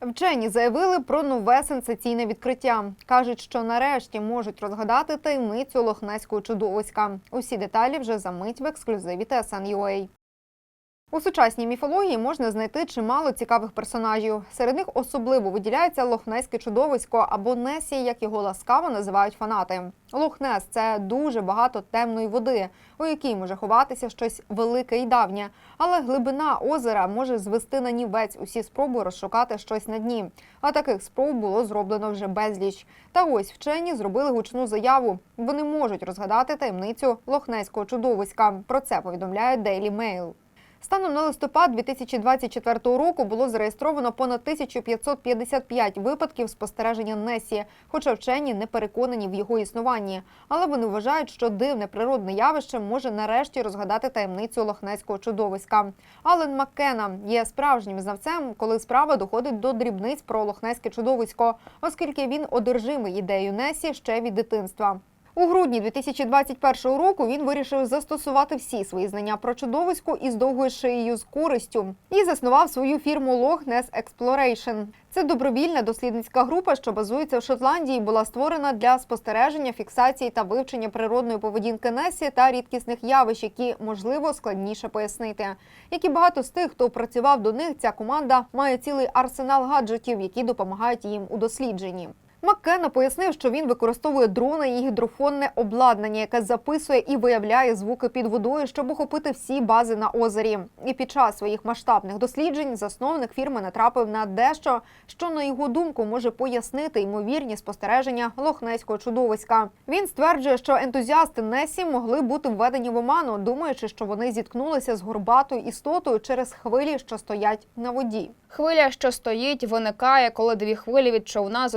Вчені заявили про нове сенсаційне відкриття. кажуть, що нарешті можуть розгадати таємницю лохнеського чудовиська. Усі деталі вже за мить в ексклюзиві TSN.ua. У сучасній міфології можна знайти чимало цікавих персонажів. Серед них особливо виділяється лохнеське чудовисько або Несі, як його ласкаво називають фанати. Лохнес це дуже багато темної води, у якій може ховатися щось велике і давнє. Але глибина озера може звести на нівець усі спроби розшукати щось на дні. А таких спроб було зроблено вже безліч. Та ось вчені зробили гучну заяву. Вони можуть розгадати таємницю лохнеського чудовиська. Про це повідомляє Daily Mail. Станом на листопад 2024 року було зареєстровано понад 1555 випадків спостереження Несі, хоча вчені не переконані в його існуванні. Але вони вважають, що дивне природне явище може нарешті розгадати таємницю лохнеського чудовиська. Ален Маккена є справжнім знавцем, коли справа доходить до дрібниць про лохнеське чудовисько, оскільки він одержимий ідеєю Несі ще від дитинства. У грудні 2021 року він вирішив застосувати всі свої знання про чудовисько із довгою шиєю з користю і заснував свою фірму Loch Ness Exploration. Це добровільна дослідницька група, що базується в Шотландії, була створена для спостереження, фіксації та вивчення природної поведінки Несі та рідкісних явищ, які можливо складніше пояснити. Як і багато з тих, хто працював до них, ця команда має цілий арсенал гаджетів, які допомагають їм у дослідженні. Маккена пояснив, що він використовує дрони і гідрофонне обладнання, яке записує і виявляє звуки під водою, щоб охопити всі бази на озері. І під час своїх масштабних досліджень засновник фірми натрапив на дещо, що на його думку може пояснити ймовірні спостереження лохнеського чудовиська. Він стверджує, що ентузіасти Несі могли бути введені в оману, думаючи, що вони зіткнулися з горбатою істотою через хвилі, що стоять на воді. Хвиля, що стоїть, виникає, коли дві хвилі від човна з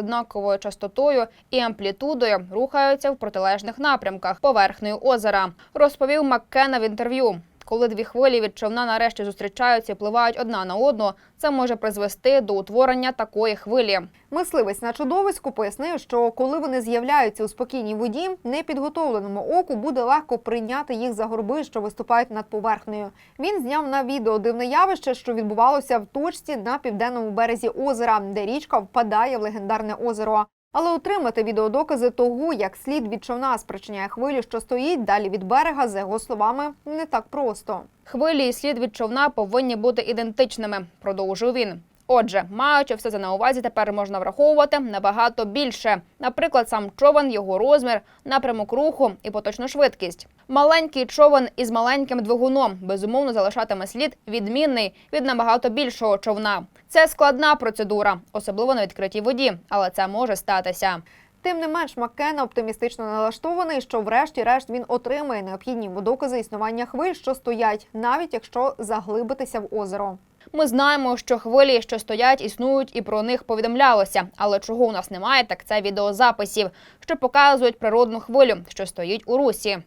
однаковою частотою і амплітудою рухаються в протилежних напрямках поверхнею озера, розповів Маккена в інтерв'ю. Коли дві хвилі від човна нарешті зустрічаються і пливають одна на одну, це може призвести до утворення такої хвилі. Мисливець на чудовиську пояснив, що коли вони з'являються у спокійній воді, непідготовленому оку буде легко прийняти їх за горби, що виступають над поверхнею. Він зняв на відео дивне явище, що відбувалося в точці на південному березі озера, де річка впадає в легендарне озеро. Але отримати відеодокази того, як слід від човна спричиняє хвилю, що стоїть далі від берега, за його словами, не так просто. Хвилі і слід від човна повинні бути ідентичними, продовжив він. Отже, маючи все це на увазі, тепер можна враховувати набагато більше. Наприклад, сам човен, його розмір, напрямок руху і поточну швидкість. Маленький човен із маленьким двигуном безумовно залишатиме слід відмінний від набагато більшого човна. Це складна процедура, особливо на відкритій воді, але це може статися. Тим не менш, Маккена оптимістично налаштований, що врешті-решт він отримає необхідні докази існування хвиль, що стоять, навіть якщо заглибитися в озеро. Ми знаємо, що хвилі, що стоять, існують, і про них повідомлялося. Але чого у нас немає, так це відеозаписів, що показують природну хвилю, що стоїть у русі.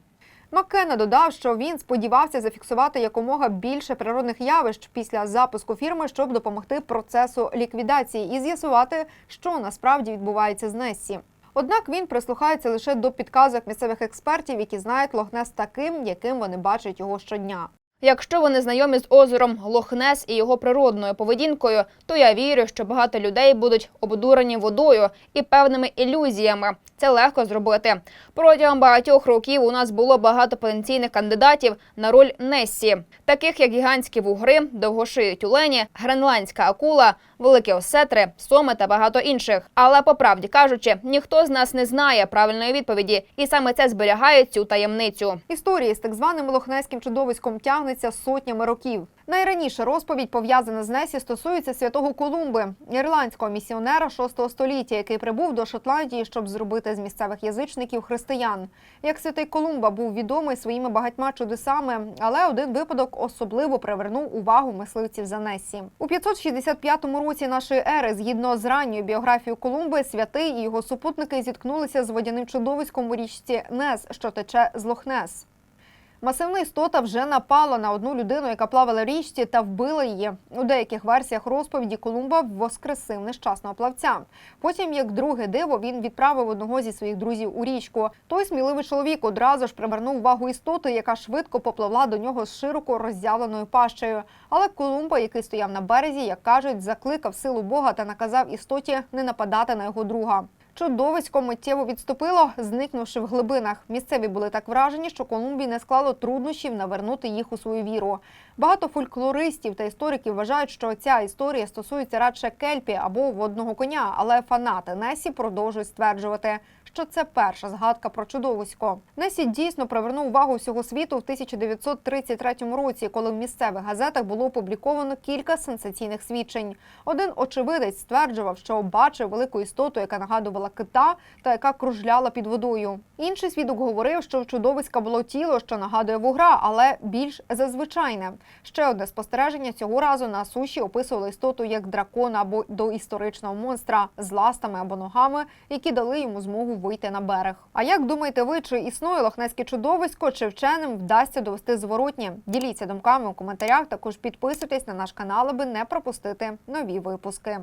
Маккена додав, що він сподівався зафіксувати якомога більше природних явищ після запуску фірми, щоб допомогти процесу ліквідації і з'ясувати, що насправді відбувається з Нессі. Однак він прислухається лише до підказок місцевих експертів, які знають Лохнес таким, яким вони бачать його щодня. Якщо вони знайомі з озером Лохнес і його природною поведінкою, то я вірю, що багато людей будуть обдурені водою і певними ілюзіями. Це легко зробити. Протягом багатьох років у нас було багато потенційних кандидатів на роль Нессі, таких як гігантські вугри, довгошиї тюлені, гренландська акула, великі осетри, соми та багато інших. Але по правді кажучи, ніхто з нас не знає правильної відповіді, і саме це зберігає цю таємницю. Історія з так званим лохнеським чудовиськом тягнеться сотнями років. Найраніша розповідь, пов'язана з Несі, стосується святого Колумби, ірландського місіонера 6 століття, який прибув до Шотландії, щоб зробити з місцевих язичників християн. Як святий Колумба був відомий своїми багатьма чудесами, але один випадок особливо привернув увагу мисливців за Несі. У 565 році нашої ери, згідно з ранньою біографією Колумби, святий і його супутники зіткнулися з водяним чудовиськом у річці Нес, що тече з Лохнес. Масивна істота вже напала на одну людину, яка плавала в річці, та вбила її. У деяких версіях розповіді Колумба воскресив нещасного плавця. Потім, як друге диво, він відправив одного зі своїх друзів у річку. Той сміливий чоловік одразу ж привернув увагу істоти, яка швидко попливла до нього з широко роззявленою пащею. Але Колумба, який стояв на березі, як кажуть, закликав силу Бога та наказав істоті не нападати на його друга. Чудовисько миттєво відступило, зникнувши в глибинах. Місцеві були так вражені, що Колумбії не склало труднощів навернути їх у свою віру. Багато фольклористів та істориків вважають, що ця історія стосується радше кельпі або водного коня, але фанати Несі продовжують стверджувати, що це перша згадка про чудовисько. Несі дійсно привернув увагу всього світу в 1933 році, коли в місцевих газетах було опубліковано кілька сенсаційних свідчень. Один очевидець стверджував, що бачив велику істоту, яка нагадувала кита та яка кружляла під водою. Інший свідок говорив, що в чудовиська було тіло, що нагадує вугра, але більш зазвичайне. Ще одне спостереження цього разу на суші описували істоту як дракона або доісторичного монстра з ластами або ногами, які дали йому змогу вийти на берег. А як думаєте ви, чи існує лохнеське чудовисько, чи вченим вдасться довести зворотнє? Діліться думками у коментарях. Також підписуйтесь на наш канал, аби не пропустити нові випуски.